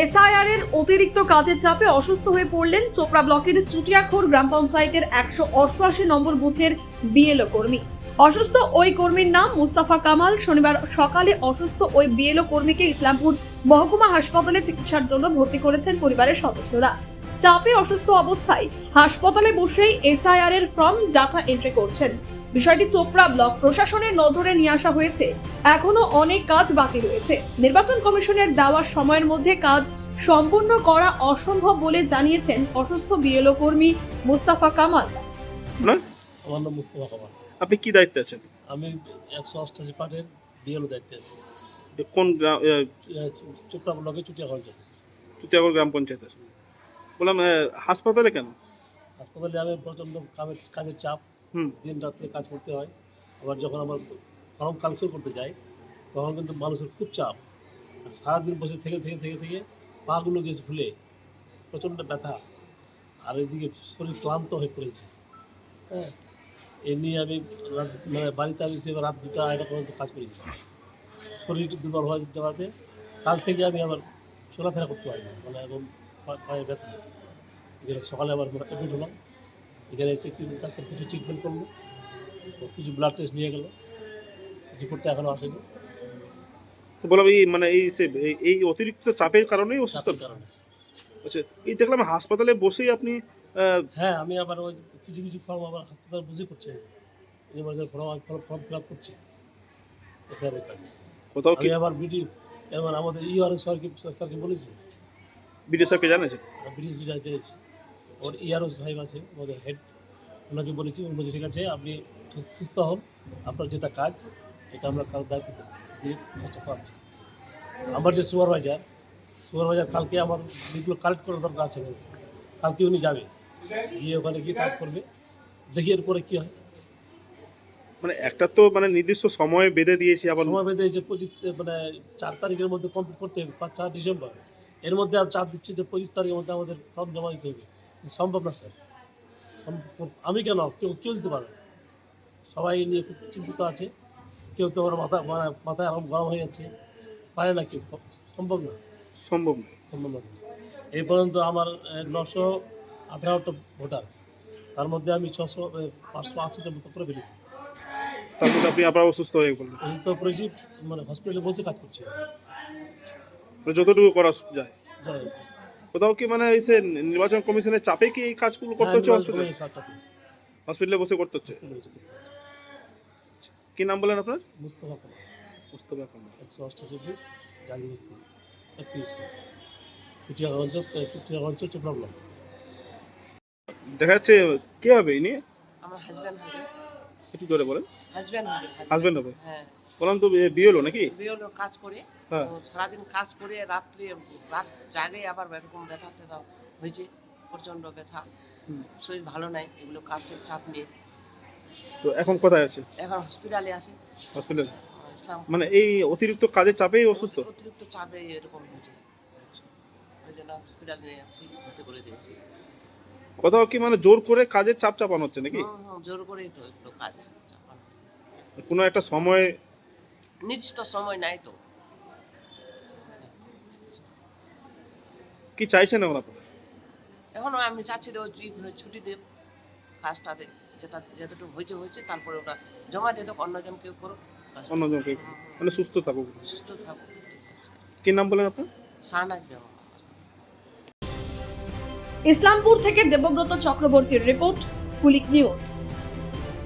SIR এর অতিরিক্ত কাজের চাপে অসুস্থ হয়ে পড়লেন চোপড়া ব্লকের চুটিয়াখোর গ্রাম পঞ্চায়েতের একশো অষ্টআশি নম্বর বুথের বিএলও কর্মী। অসুস্থ ওই কর্মীর নাম মুস্তাফা কামাল। শনিবার সকালে অসুস্থ ওই বিএলও কর্মীকে ইসলামপুর মহকুমা হাসপাতালে চিকিৎসার জন্য ভর্তি করেছেন পরিবারের সদস্যরা। চাপে অসুস্থ অবস্থায় হাসপাতালে বসেই এসআইআর এর ফর্ম ডাটা এন্ট্রি করছেন। বিষয়টি চোপড়া ব্লক প্রশাসনের নজরে নিয়ে আসা হয়েছে। এখনও অনেক কাজ বাকি রয়েছে। নির্বাচন কমিশনের দেওয়া সময়ের মধ্যে কাজ সম্পূর্ণ করা অসম্ভব বলে জানিয়েছেন অসুস্থ বিএলও কর্মী মুস্তাফা কামাল। আমার নাম মুস্তফা কামাল। আপনি কি দায়িত্বে আছেন? আমি একশো অষ্টাশি পার্টের বিএলও দায়িত্বে আছি। কোন গ্রাম চোপড়া ব্লকে চুটিয়া অঞ্চল চুতিয়াগড় গ্রাম পঞ্চায়েতের। বললাম হাসপাতালে কেন? হাসপাতালে আমি প্রচণ্ড কামের কাজের চাপ। দিন রাত্রে কাজ করতে হয়। আবার যখন আমার ফর্ম কালসল করতে যাই, তখন কিন্তু মানুষের খুব চাপ। আর সারাদিন বসে থেকে থেকে থেকে থেকে পাগুলো গেছে ফুলে। প্রচণ্ড ব্যথা। আর এদিকে শরীর ক্লান্ত হয়ে পড়েছে। হ্যাঁ এ নিয়ে আমি রাত মানে বাড়িতে আমি সে রাত দুটা, আড়াইটা পর্যন্ত কাজ করেছি। শরীর দুর্বল হয়ে যাওয়াতে কাল থেকে আমি আবার চলাফেরা করতে পারি না মানে এখন পায়ে ব্যথা। যেটা সকালে আবার অ্যাডমিট হলাম এখানে এসে একটু ডাক্তার কিছু ট্রিটমেন্ট করল কিছু ব্লাড টেস্ট নিয়ে গেলো। রিপোর্টটা এখনও আসেনি। তো বললাম এই মানে এই সে এই- অতিরিক্ত চাপের কারণেই অসুস্থ চাপের কারণে। আচ্ছা এই দেখলাম হাসপাতালে বসেই আপনি হ্যাঁ আমি আবার ওই কিছু কিছু ফর্ম আবার হাসপাতাল বুঝে করছে। Emergency form form fill up করছি। কোথাও কি? আবার বিডি এবার আমাদের ইউআরএস স্যারকে স্যারকে বলেছি। বিডিও স্যারকে জানিয়েছেন? ব্রিটিশ বিজয় চেয়েছি ওর ইয়ারও সাহেব আছে ওদের হেড ওনাকে বলেছি উনি বলছে ঠিক আছে আপনি সুস্থ হন। আপনার যেটা কাজ এটা আমরা কারোর দায়িত্ব দিয়ে কাজটা পাচ্ছি আমার যে সুপারভাইজার সুপারভাইজার কালকে আমার যেগুলো কালেক্ট করার দরকার আছে কালকে উনি যাবে। গিয়ে ওখানে গিয়ে কাজ করবে। দেখি এরপরে কী হয়। মানে একটা তো মানে নির্দিষ্ট সময় বেঁধে দিয়েছি আবার সময় বেঁধে দিয়েছে পঁচিশ মানে চার তারিখের মধ্যে কমপ্লিট করতে হবে পাঁচ চার ডিসেম্বর। এর মধ্যে আর চাপ দিচ্ছে যে পঁচিশ তারিখের মধ্যে আমাদের ফর্ম জমা দিতে হবে। সম্ভব না স্যার। আমি কেন? কেউ কেউ দিতে পারবে না। সবাই নিয়ে খুব চিন্তিত আছে। কেউ তো আমার মাথা মানে মাথায় এখন গরম হয়ে যাচ্ছে। পারে না কেউ। সম্ভব না। সম্ভব নয় সম্ভব না। এই পর্যন্ত আমার নশো আঠারোটা ভোটার। তার মধ্যে আমি ছশো পাঁচশো আশিটা মতো করে ফেলেছি তারপর আপনি আবার অসুস্থ হয়ে পড়লেন। অসুস্থ করেছি মানে হসপিটালে বসে কাজ করছি। মানে যতটুকু করা যায়। হোক। কোথাও কি মানে এই সে নির্বাচন কমিশনের চাপে কি এই কাজগুলো করতে হচ্ছে হ্যাঁ, হসপিটালে। হসপিটালে বসে করতে হচ্ছে। কি নাম বলেন আপনার? মুস্তফা কামাল। মুস্তফা কামাল। একশো অষ্টাশি ফিট জালি বস্তি একত্রিশ চুটিয়া অঞ্চল চুটিয়া অঞ্চল চোপড়া ব্লক দেখা যাচ্ছে কে হবে ইনি? আমার হাজব্যান্ড হবে। একটু জোরে বলেন? হাজব্যান্ড হবে হাজবেন্ড হবে? হ্যাঁ। বললাম তো বিয়ে হলো নাকি? বিয়েলো কাজ করে। হ্যাঁ। সারাদিন কাজ করে রাত্রে রাত জাগে আবার এরকম ব্যথা ট্যাথা হয়েছে প্রচণ্ড ব্যথা। শরীর ভালো নাই এগুলো কাজের চাপ নিয়ে তো এখন কোথায় আছে? এখন হসপিটালে আসে হসপিটালে মানে এই অতিরিক্ত কাজের চাপেই অসুস্থ? অতিরিক্ত চাপে এরকম হয়েছে। ওই জন্য হসপিটালে নিয়ে আসছি ভর্তি করে দিয়েছি। কোথাও কি মানে জোর করে কাজের চাপ চাপানো হচ্ছে নাকি? হুম, জোর করেই তো কাজ চাপানো। কোনো একটা সময় নির্দিষ্ট সময় নাই তো কি চাইছেন এখন আপনারা এখনও আমি চাচ্ছি যে ছুটি- ছুটি দেব কাজটাতে যেটা যতটুকু হয়েছে হয়েছে তারপরে ওটা জমা দিয়ে দেবো অন্যজন কেউ করুক হুম, হুম, মানে সুস্থ থাকুক সুস্থ থাকুক কি নাম বলেন আপনি শাহনাজ বেগম ইসলামপুর থেকে দেবব্রত চক্রবর্তীর রিপোর্ট কুলিক নিউজ